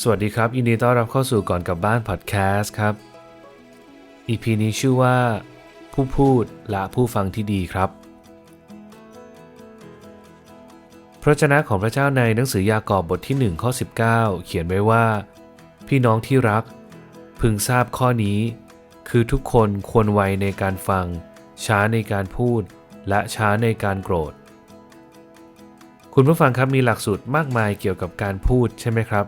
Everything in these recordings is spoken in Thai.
สวัสดีครับยินดีต้อนรับเข้าสู่ก่อนกลับบ้านพอดแคสต์ครับ EP นี้ชื่อว่า ผู้พูดและผู้ฟังที่ดีครับ พระเจ้าของพระเจ้าในหนังสือยากอบบทที่1ข้อ19 เขียนไว้ว่า พี่น้องที่รัก พึงทราบข้อนี้ คือทุกคนควรไวในการฟัง ช้าในการพูด และช้าในการโกรธ คุณผู้ฟังครับมีหลักสูตรมากมายเกี่ยวกับการพูดใช่ไหมครับ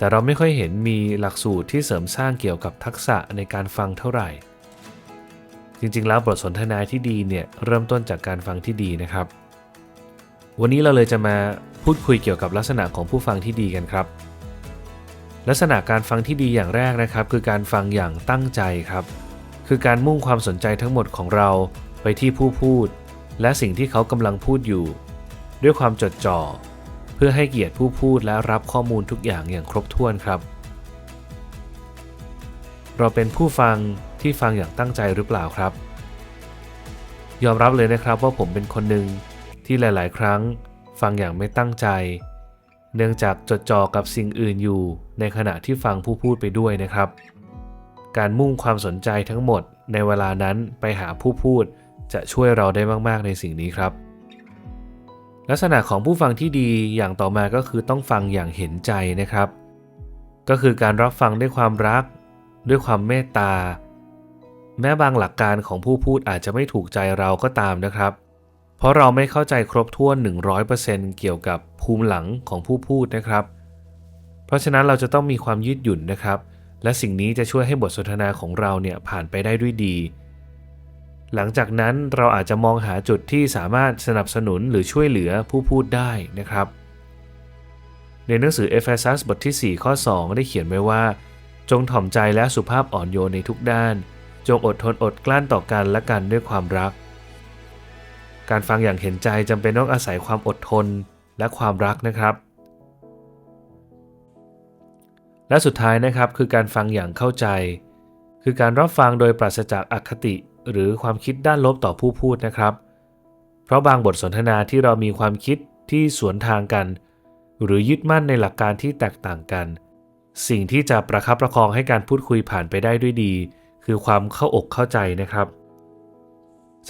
แต่เราไม่ค่อยเห็นมีหลักสูตรที่เสริมสร้างเกี่ยวกับทักษะในการฟังเท่าไหร่ จริงๆ แล้วบทสนทนาที่ดีเนี่ยเริ่มต้นจากการฟังที่ดีนะครับ วันนี้เราเลยจะมาพูดคุยเกี่ยวกับลักษณะของผู้ฟังที่ดีกันครับ ลักษณะการฟังที่ดีอย่างแรกนะครับ คือการฟังอย่างตั้งใจครับ คือการมุ่งความสนใจทั้งหมดของเราไปที่ผู้พูด และสิ่งที่เขากำลังพูดอยู่ ด้วยความจดจ่อ พื่อให้เกียรติผู้พูดและรับข้อมูลทุกอย่างอย่างครบถ้วนครับ เราเป็นผู้ฟังที่ฟังอย่างตั้งใจหรือเปล่าครับ ยอมรับเลยนะครับว่าผมเป็นคนหนึ่งที่หลาย ๆ ครั้ง ฟังอย่างไม่ตั้งใจ เนื่องจากจดจ่อกับสิ่งอื่นอยู่ในขณะที่ฟังผู้พูดไปด้วยนะครับ การมุ่งความสนใจทั้งหมดในเวลานั้นไปหาผู้พูดจะช่วยเราได้มาก ๆ ในสิ่งนี้ครับ ลักษณะของผู้ฟังที่ดีอย่างต่อมาก็คือต้องฟังอย่างเห็นใจนะครับ ก็คือการรับฟังด้วยความรัก ด้วยความเมตตา แม้บางหลักการของผู้พูดอาจจะไม่ถูกใจเราก็ตามนะครับ เพราะเราไม่เข้าใจครบถ้วน 100%เกี่ยวกับภูมิหลังของผู้พูดนะครับ เพราะฉะนั้นเราจะต้องมีความยืดหยุ่นนะครับ และสิ่งนี้จะช่วยให้บทสนทนาของเราเนี่ยผ่านไปได้ด้วยดี หลังจากนั้นเราอาจจะมองหาจุดที่สามารถสนับสนุนหรือช่วยเหลือผู้พูดได้นะครับ ในหนังสือเอเฟซัสบทที่ 4 ข้อ 2 ได้เขียนไว้ว่า จงถ่อมใจและสุภาพอ่อนโยนในทุกด้าน จงอดทนอดกลั้นต่อกันและกันด้วยความรัก การฟังอย่างเห็นใจจำเป็นต้องอาศัยความอดทนและความรักนะครับ และสุดท้ายนะครับคือการฟังอย่างเข้าใจ คือการรับฟังโดยปราศจากอคติ หรือความคิดด้านลบต่อผู้พูดนะครับ เพราะบางบทสนทนาที่เรามีความคิดที่สวนทางกัน หรือยึดมั่นในหลักการที่แตกต่างกัน สิ่งที่จะประคับประคองให้การพูดคุยผ่านไปได้ด้วยดี คือความเข้าอกเข้าใจนะครับ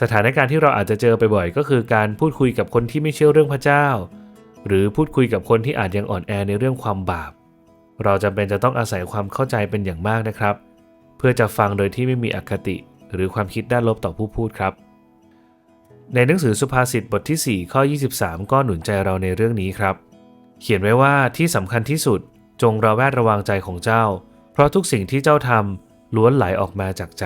สถานการณ์ที่เราอาจจะเจอไปบ่อยก็คือการพูดคุยกับคนที่ไม่เชื่อเรื่องพระเจ้า หรือพูดคุยกับคนที่อาจยังอ่อนแอในเรื่องความบาป เราจำเป็นจะต้องอาศัยความเข้าใจเป็นอย่างมากนะครับ เพื่อจะฟังโดยที่ไม่มีอคติ หรือความคิดด้านลบต่อผู้พูดครับ ในหนังสือสุภาษิตบทที่ 4 ข้อ 23 ก็หนุนใจเราในเรื่องนี้ครับ เขียนไว้ว่าที่สำคัญที่สุดจงระแวดระวังใจของเจ้า เพราะทุกสิ่งที่เจ้าทำล้วนไหลออกมาจากใจ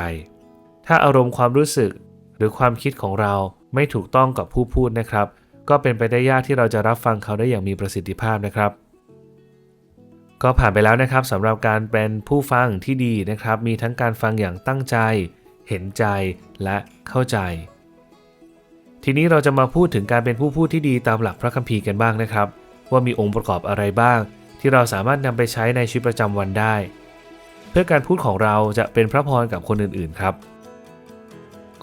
ถ้าอารมณ์ความรู้สึกหรือความคิดของเราไม่ถูกต้องกับผู้พูดนะครับ ก็เป็นไปได้ยากที่เราจะรับฟังเขาได้อย่างมีประสิทธิภาพนะครับ ก็ผ่านไปแล้วนะครับสำหรับการเป็นผู้ฟังที่ดีนะครับ มีทั้งการฟังอย่างตั้งใจ เห็นใจและเข้าใจ ทีนี้เราจะมาพูดถึงการเป็นผู้พูดที่ดีตามหลักพระคัมภีร์กันบ้างนะครับ ว่ามีองค์ประกอบอะไรบ้าง ที่เราสามารถนำไปใช้ในชีวิตประจำวันได้ เพื่อการพูดของเราจะเป็นพระพรกับคนอื่นๆครับ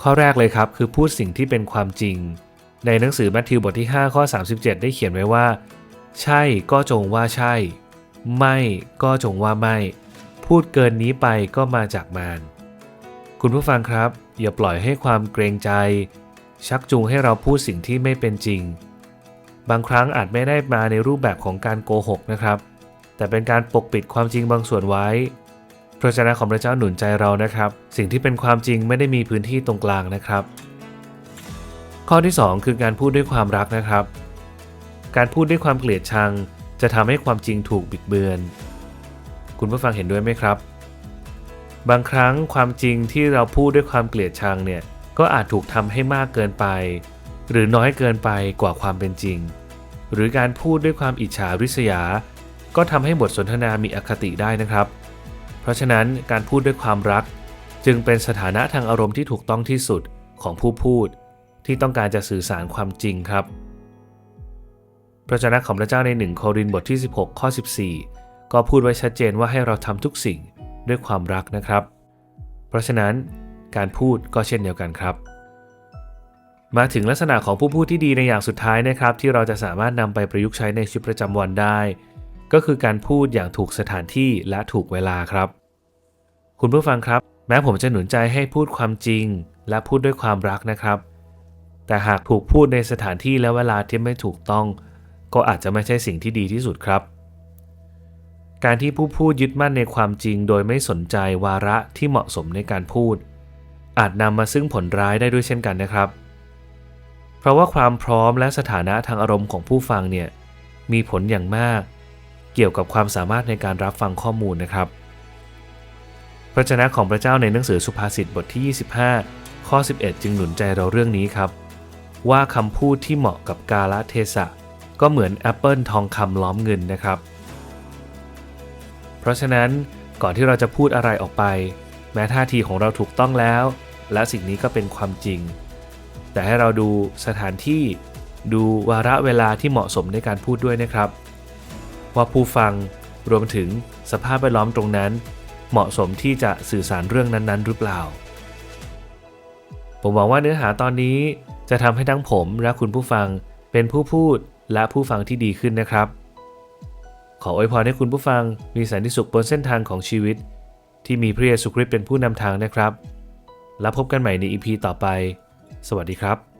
ข้อแรกเลยครับคือพูดสิ่งที่เป็นความจริง ในหนังสือมัทธิวบทที่ 5 ข้อ 37 ได้เขียนไว้ว่า ใช่ก็จงว่าใช่ ไม่ก็จงว่าไม่ พูดเกินนี้ไปก็มาจากมาร คุณผู้ฟังครับ อย่าปล่อยให้ความเกรงใจ ชักจูงให้เราพูดสิ่งที่ไม่เป็นจริง บางครั้งอาจไม่ได้มาในรูปแบบของการโกหกนะครับ แต่เป็นการปกปิดความจริงบางส่วนไว้พระเจ้าของพระเจ้าหนุนใจเรานะครับ สิ่งที่เป็นความจริงไม่ได้มีพื้นที่ตรงกลางนะครับ ข้อที่ 2 คือการพูดด้วยความรักนะครับ การพูดด้วยความเกลียดชัง จะทำให้ความจริงถูกบิดเบือน คุณผู้ฟังเห็นด้วยไหมครับ บางครั้งความจริงที่เราพูดด้วยความเกลียดชังเนี่ยก็อาจถูกทำให้มากเกินไป หรือน้อยเกินไปกว่าความเป็นจริง หรือการพูดด้วยความอิจฉาริษยา ก็ทำให้บทสนทนามีอคติได้นะครับ เพราะฉะนั้นการพูดด้วยความรัก จึงเป็นสถานะทางอารมณ์ที่ถูกต้องที่สุดของผู้พูด ที่ต้องการจะสื่อสารความจริงครับพระเจ้าของพระเจ้าในหนึ่งโครินธ์บทที่ 16 ข้อ 14 ก็พูดไว้ชัดเจนว่าให้เราทำทุกสิ่ง ด้วยความรักนะครับ เพราะฉะนั้นการพูดก็เช่นเดียวกันครับ มาถึงลักษณะของผู้พูดที่ดีในอย่างสุดท้ายนะครับ ที่เราจะสามารถนำไปประยุกต์ใช้ในชีวิตประจำวันได้ ก็คือการพูดอย่างถูกสถานที่และถูกเวลาครับ คุณผู้ฟังครับ แม้ผมจะหนุนใจให้พูดความจริง และพูดด้วยความรักนะครับ แต่หากถูกพูดในสถานที่และเวลาที่ไม่ถูกต้อง ก็อาจจะไม่ใช่สิ่งที่ดีที่สุดครับ การที่ผู้พูดยึดมั่นในความจริงโดยไม่สนใจวาระที่เหมาะสมในการพูด อาจนำมาซึ่งผลร้ายได้ด้วยเช่นกันนะครับ เพราะว่าความพร้อมและสถานะทางอารมณ์ของผู้ฟังเนี่ยมีผลอย่างมาก เกี่ยวกับความสามารถในการรับฟังข้อมูลนะครับ พระเจ้าของพระเจ้าในหนังสือสุภาษิตบทที่ 25 ข้อ 11 จึงหนุนใจเราเรื่องนี้ครับ ว่าคำพูดที่เหมาะกับกาลเทศะก็เหมือนแอปเปิลทองคำล้อมเงินนะครับ เพราะฉะนั้นก่อนที่เราจะพูดอะไรออกไป แม้ท่าทีของเราถูกต้องแล้ว และสิ่งนี้ก็เป็นความจริง แต่ให้เราดูสถานที่ดูวาระเวลาที่เหมาะสมในการพูดด้วยนะครับ ว่าผู้ฟังรวมถึงสภาพแวดล้อมตรงนั้น เหมาะสมที่จะสื่อสารเรื่องนั้นๆ หรือเปล่า ผมหวังว่าเนื้อหาตอนนี้จะทำให้ทั้งผมและคุณผู้ฟังเป็นผู้พูดและผู้ฟังที่ดีขึ้นนะครับ ขออวยพรให้คุณผู้ฟังมีสันติสุขบนเส้นทางของชีวิต ที่มีพระเยซูคริสต์เป็นผู้นำทางนะครับ แล้วพบกันใหม่ในอีพีต่อไป สวัสดีครับ